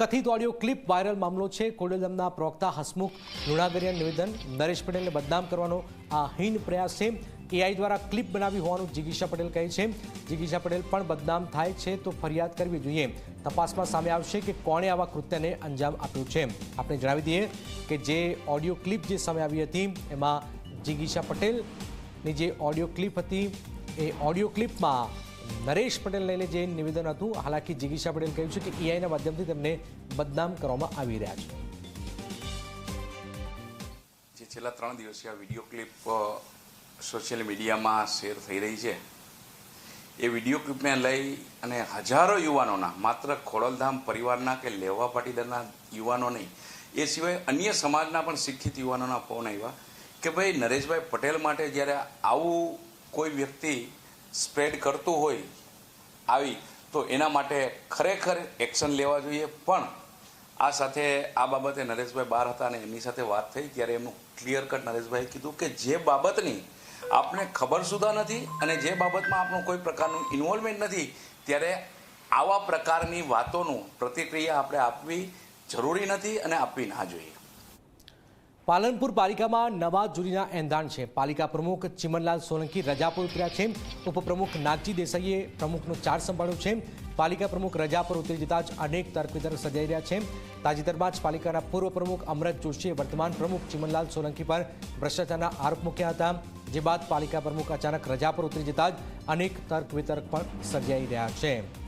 કથિત audio clip viral મામલો છે. કોડેલમના પ્રવક્તા હસમુખ લુણાગરિયા નિવેદન, નરેશ પટેલને બદનામ કરવાનો આ હીન પ્રયાસ છે. એઆઈ દ્વારા ક્લિપ બનાવી હોવાનું જિગીશા પટેલ કહે છે. જિગીશા પટેલ પણ બદનામ થાય છે તો ફરિયાદ કરવી જોઈએ. તપાસમાં સામે આવશે કે કોણે આવા કૃત્યને અંજામ આપ્યું છે. આપણે જણાવી દઈએ કે જે ઓડિયો ક્લિપ જે સામે આવી હતી, એમાં જિગીશા પટેલની જે ઓડિયો ક્લિપ હતી, એ ઓડિયો ક્લિપમાં નરેશ પટેલ લઈને જે નિવેદન હતું, હાલાકી જિગીશા પટેલ કહ્યું છે કે એઆઈના માધ્યમથી તેમને બદનામ કરવામાં આવી રહ્યા છે. જે છેલ્લા ત્રણ દિવસથી આ વીડિયો ક્લિપ સોશિયલ મીડિયામાં શેર થઈ રહી છે. એ વીડિયો ક્લિપને લઈ અને હજારો યુવાનોના, માત્ર ખોડલધામ પરિવારના કે લેવા પાટીદારના યુવાનો નહીં, એ સિવાય અન્ય સમાજના પણ શિક્ષિત યુવાનોના ફોન આવ્યા કે ભાઈ, નરેશભાઈ પટેલ માટે જ્યારે આવું કોઈ વ્યક્તિ સ્પ્રેડ કરતું હોય આવી, તો એના માટે ખરેખર એક્શન લેવા જોઈએ. પણ આ સાથે આ બાબતે નરેશભાઈ બહાર હતા અને એમની સાથે વાત થઈ ત્યારે એમનું ક્લિયર કટ નરેશભાઈએ કીધું કે જે બાબતની આપને ખબર સુધા નથી અને જે બાબતમાં આપણું કોઈ પ્રકારનું ઇન્વોલ્વમેન્ટ નથી, ત્યારે આવા પ્રકારની વાતોનું પ્રતિક્રિયા આપણે આપવી જરૂરી નથી અને આપવી ના જોઈએ. પાલનપુર પાલિકામાં નવા જુરીના એંધાણ છે. પાલિકા પ્રમુખ ચિમનલાલ સોલંકી રજા પર ઉતર્યા છે. ઉપપ્રમુખ નાગજી દેસાઈએ પ્રમુખનો ચાર્જ સંભાળ્યો છે. પાલિકા પ્રમુખ રજા પર ઉતરી જતા જ અનેક તર્કવિતર્ક સજાઈ રહ્યા છે. તાજેતરમાં જ પાલિકાના પૂર્વ પ્રમુખ અમરત જોશીએ વર્તમાન પ્રમુખ ચિમનલાલ સોલંકી પર ભ્રષ્ટાચારના આરોપ મૂક્યા હતા. જે બાદ પાલિકા પ્રમુખ અચાનક રજા પર ઉતરી જતા જ અનેક તર્ક વિતર્ક પણ સર્જાઈ રહ્યા છે.